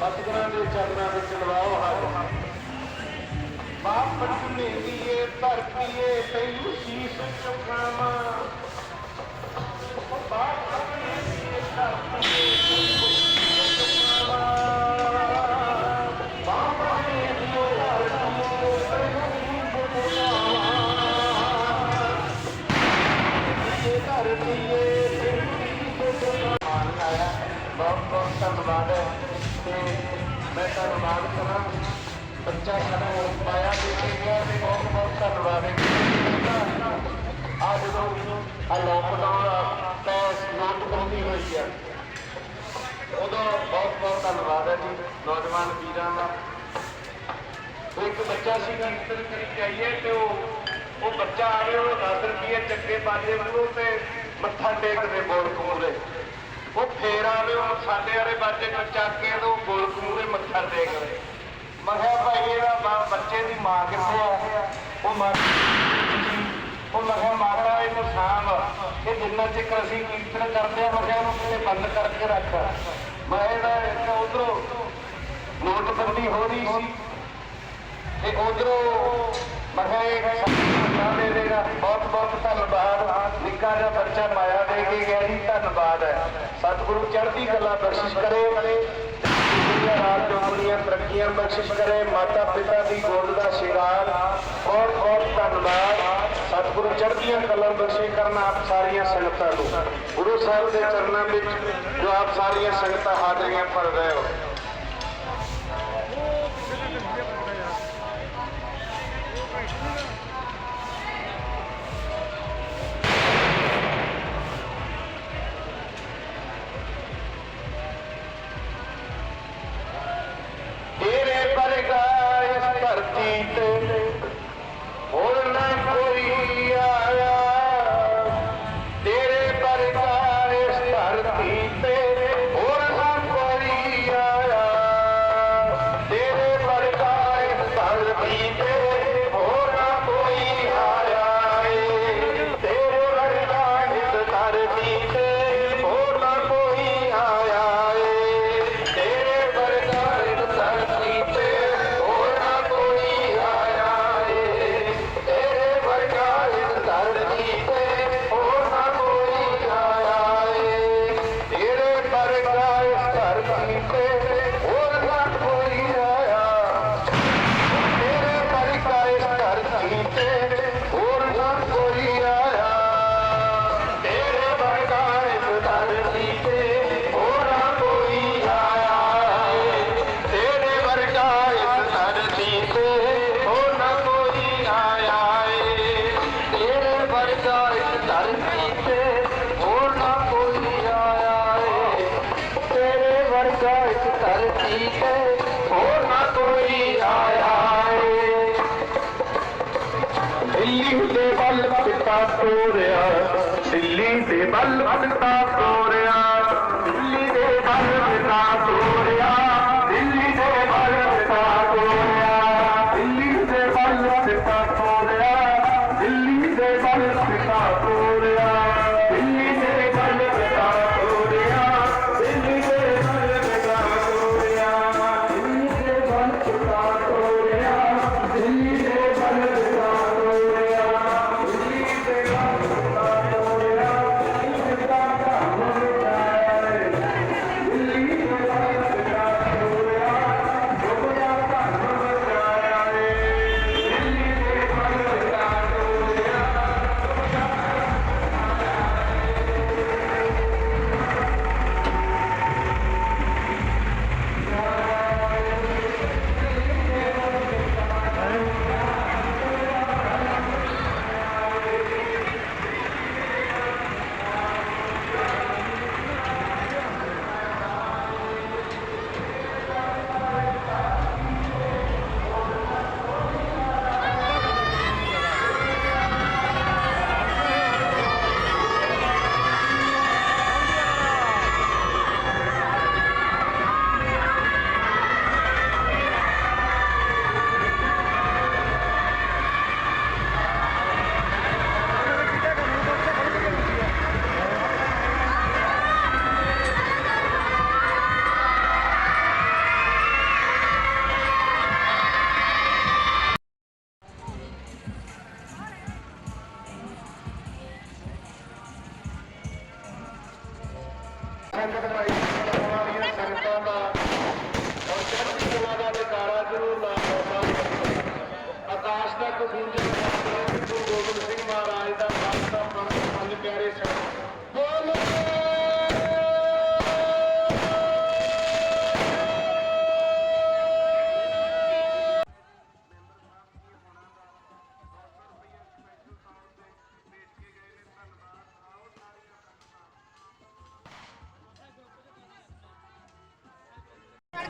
ਸਤਿਗੁਰਾਂ ਦੇ ਚਰਨਾਂ ਵਿੱਚ ਲਵਾਓ ਹੱਥ ਬਾਪ ਝੁਲੇਂਦੀਏ ਧਰਤੀਏ ਤੈਨੂੰ ਸੀਸ ਝੁਕਾਵਾਂ ਮੈਂ ਧੰਨਵਾਦ ਕਰਾਂ। ਬੱਚਾ ਸਾਨੂੰ ਪਾਇਆ ਦੇ ਗਿਆ ਤੇ ਬਹੁਤ ਬਹੁਤ ਧੰਨਵਾਦ ਹੈ। ਆ ਜਦੋਂ ਆ ਲੋਕਡਾਊਨ ਦਾ ਨੋਟਬੰਦੀ ਹੋਈ ਹੈ ਉਦੋਂ ਬਹੁਤ ਬਹੁਤ ਧੰਨਵਾਦ ਹੈ ਜੀ, ਨੌਜਵਾਨ ਵੀਰਾਂ ਦਾ। ਇੱਕ ਬੱਚਾ ਸੀਗਾ ਕੰਟਰ ਕਰੀ ਜਾਈਏ ਤੇ ਉਹ ਉਹ ਬੱਚਾ ਆਵੇ ਉਹ 10 ਰੁਪਏ ਚੱਕੇ ਬਾਜੇ ਮੂੰਹ ਤੇ ਮੱਥਾ ਟੇਕਦੇ ਬੋਲ ਕਮੂਰੇ ਉਹ ਫੇਰ ਆਵੇ ਸਾਡੇ ਵਾਲੇ ਬਾਜੇ ਨੂੰ ਚੱਕ ਕੇ ਉਹ ਬੋਲ ਕਮੂਰੇ ਮੱਥਾ ਟੇਕਦੇ ਮੈਂ ਕਿਹਾ, ਭਾਈ, ਇਹਦਾ ਬੱਚੇ ਦੀ ਮਾਂ ਕਿੱਥੇ ਆ? ਉਹ ਮਾਂ ਉਹ ਮੈਂ ਕਿਹਾ ਮਾਤਾ ਇਹਨੂੰ ਸਾਂਭ। ਇਹ ਜਿੰਨਾ ਚਿਕਰ ਅਸੀਂ ਕੀਰਤਨ ਕਰਦੇ ਆ, ਮੈਂ ਕਿਹਾ ਉਹਨੂੰ ਕਿਤੇ ਬੰਦ ਕਰਕੇ ਰੱਖ। ਮੈਂ ਇਹਦਾ ਇੱਕ ਉਧਰੋਂ ਨੋਟਬੰਦੀ ਹੋ ਰਹੀ ਸੀ। ਤੇ ਉਧਰੋਂ ਮੈਂ ਕਿਹਾ ਇਹ ਨਾ ਬਹੁਤ ਬਹੁਤ ਧੰਨਵਾਦ। ਨਿੱਕਾ ਜਿਹਾ ਬੱਚਾ ਮਾਇਆ ਦੇ ਕੇ ਗਿਆ ਜੀ। ਧੰਨਵਾਦ ਹੈ। ਸਤਿਗੁਰੂ ਚੜ੍ਹਦੀ ਕਲਾ ਬਖਸ਼ਿਸ਼ ਕਰੇ। ਦੁਨੀਆ ਰਾਤ ਤਰੱਕੀਆਂ ਬਖਸ਼ਿਸ਼ ਕਰੇ। ਮਾਤਾ ਪਿਤਾ ਦੀ ਗੋਦ ਦਾ ਸ਼ਿੰਗਾਰ। ਬਹੁਤ ਬਹੁਤ ਧੰਨਵਾਦ। ਸਤਿਗੁਰੂ ਚੜ੍ਹਦੀਆਂ ਕਲਾ ਬਖਸ਼ੇ ਕਰਨ ਆਪ ਸਾਰੀਆਂ ਸੰਗਤਾਂ ਨੂੰ। ਗੁਰੂ ਸਾਹਿਬ ਦੇ ਚਰਨਾਂ ਵਿੱਚ ਜੋ ਆਪ ਸਾਰੀਆਂ ਸੰਗਤਾਂ ਹਾਜ਼ਰੀਆਂ ਭਰ ਰਹੇ ਹੋ। Thank you. ਤੋਰਿਆ ਦਿੱਲੀ ਦੇ ਬਲ ਪਿਤਾ ਤੋਰਿਆ ਦਿੱਲੀ ਦੇ ਬਲ ਪਿਤਾ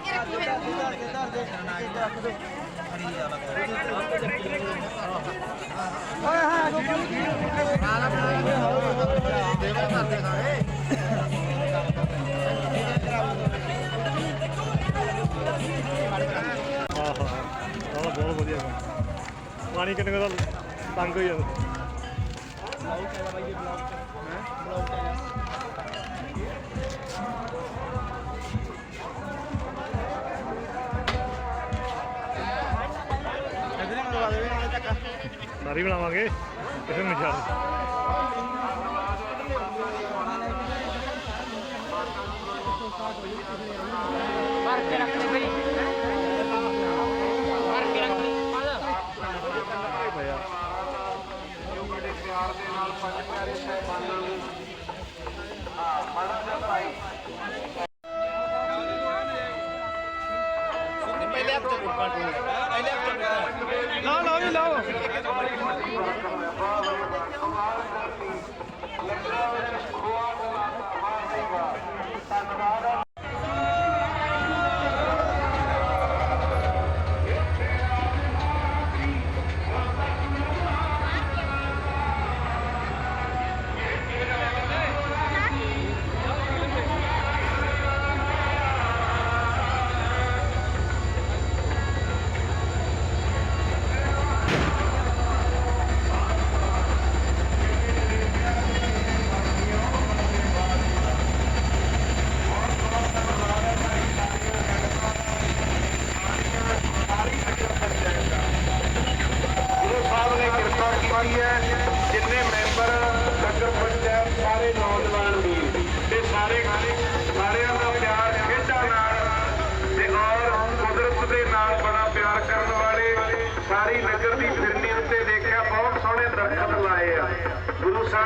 ਕੇ ਰੱਖੀ ਹੋਈ ਬਹੁਤ ਵਧੀਆ ਕੰਮ ਪਾਣੀ ਕਿੰਨੇ ਕੁ ਦਾ ਤੰਗ ਹੋਈ ਜਾਂਦਾ ਸਾਰੀ ਬਣਾਵਾਂਗੇ ਕਿਸੇ ਨੂੰ ਛੱਡ। ਭਰ ਕੇ ਰੱਖ ਬਈ।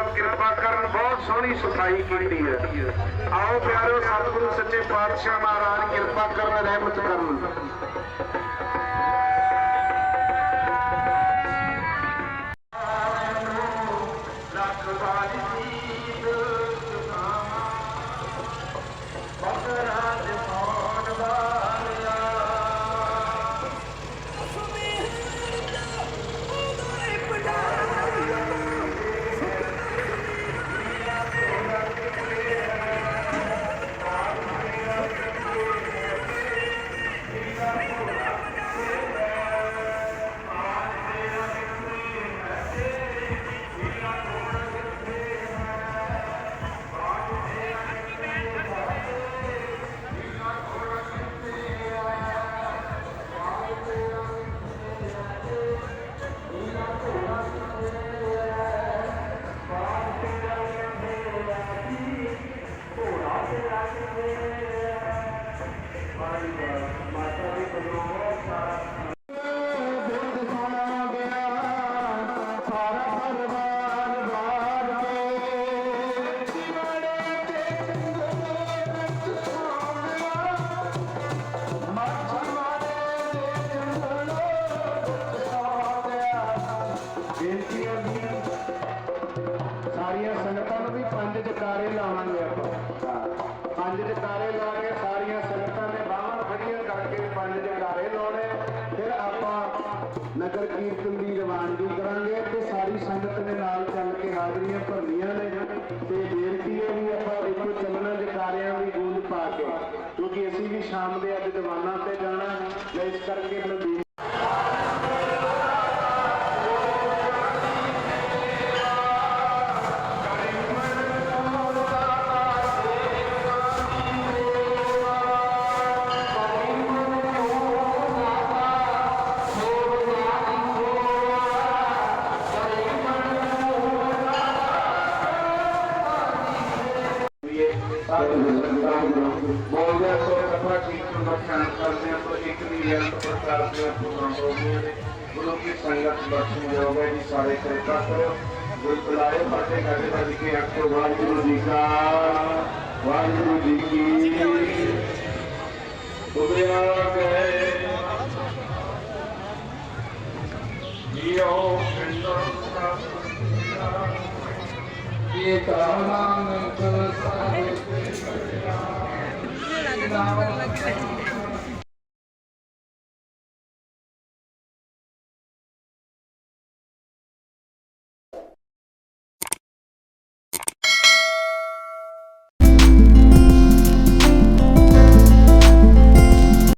ਸਾਹਿਬ ਕਿਰਪਾ ਕਰਨ, ਬਹੁਤ ਸੋਹਣੀ ਸਫ਼ਾਈ ਕੀਤੀ ਹੈ। ਆਓ ਪਿਆਰੋ ਸਤਿਗੁਰੂ ਸੱਚੇ ਪਾਤਸ਼ਾਹ ਮਹਾਰਾਜ ਕਿਰਪਾ ਕਰਨ, ਰਹਿਮਤ ਕਰਨ। ਨਗਰ ਕੀਰਤਨ ਦੀ ਰਵਾਨਗੀ ਕਰਾਂਗੇ ਤੇ ਸਾਰੀ ਸੰਗਤ ਨੇ ਨਾਲ ਚੱਲ ਕੇ ਹਾਜ਼ਰੀਆਂ ਭਰਨੀਆਂ ਨੇ ਤੇ ਬੇਨਤੀ ਹੈ ਵੀ ਆਪਾਂ ਇੱਥੋਂ ਚੱਲਣਾ ਜਕਾਰਿਆਂ ਦੀ ਗੂੰਜ ਪਾ ਕੇ, ਕਿਉਂਕਿ ਅਸੀਂ ਵੀ ਸ਼ਾਮ ਦੇ ਅੱਜ ਦੀਵਾਨਾਂ ਤੇ ਜਾਣਾ ਹੈ ਇਸ ਕਰਕੇ ਨਦੀ ਹਾਂ ਤਾਂ ਇੱਕ ਦੀ ਰਿਆਸਤ ਪ੍ਰਕਾਰ ਦੀਆਂ ਪੂਰਨ ਹੋਗੀਆਂ ਨੇ ਗੁਰੂ ਕੀ ਸੰਗਤ ਬਖਸ਼ਣ ਜੋਗ ਹੈ ਜੀ ਸਾਰੇ ਕਿਰਪਾ ਕਰੋ ਗੁਰ ਬੁਲਾਏ ਫਾਟੇ ਕਰਦੇ ਦਾ ਵਿਖੇ